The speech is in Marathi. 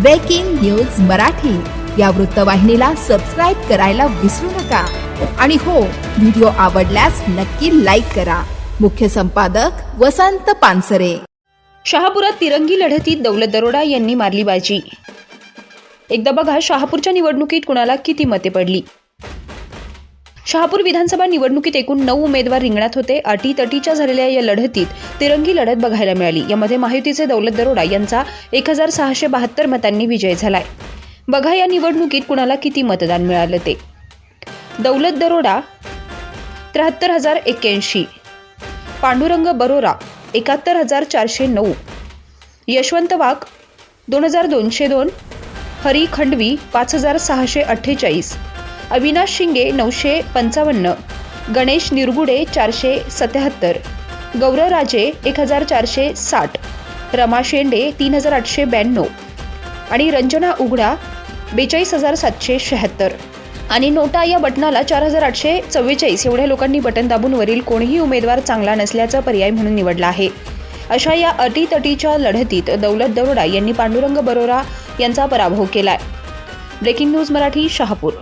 ब्रेकिंग न्यूज मराठी या वृत्तवाहिनीला सबस्क्राईब करायला विसरू नका. आणि हो व्हिडिओ आवडल्यास नक्की लाईक करा. मुख्य संपादक वसंत पानसरे. शहापुरात तिरंगी लढतीत दौलत दरोडा यांनी मारली बाजी. एकदा बघा शहापूरच्या निवडणुकीत कुणाला किती मते पडली? शहापूर विधानसभा निवडणुकीत एकूण नऊ उमेदवार रिंगणात होते. अटीतटीच्या झालेल्या या लढतीत तिरंगी लढत बघायला मिळाली. यामध्ये महायुतीचे दौलत दरोडा यांचा एक हजार सहाशे बहात्तर मतांनी विजय झालाय. बघा या निवडणुकीत कुणाला किती मतदान मिळालं ते. दौलत दरोडा त्र्याहत्तर हजार एक्क्याऐंशी. पांडुरंग बरोरा एकाहत्तर हजार चारशे नऊ. यशवंत वाघ दोन हजार दोनशे दोन. हरी खंडवी पाच हजार सहाशे अठ्ठेचाळीस. अविनाश शिंगे नऊशे पंचावन्न गणेश निरगुडे चारशे सत्याहत्तर गौरव राजे एक हजार चारशे साठ रमा शेंडे तीन हजार आठशे ब्याण्णव आणि रंजना उघडा बेचाळीस हजार सातशे शहात्तर. आणि नोटा या बटनाला चार हजार आठशे चव्वेचाळीस एवढ्या लोकांनी बटन दाबून वरील कोणीही उमेदवार चांगला नसल्याचा पर्याय म्हणून निवडला आहे. अशा या अटीतटीच्या लढतीत दौलत दरोडा यांनी पांडुरंग बरोरा यांचा पराभव केलाय. Breaking news Marathi Shahapur.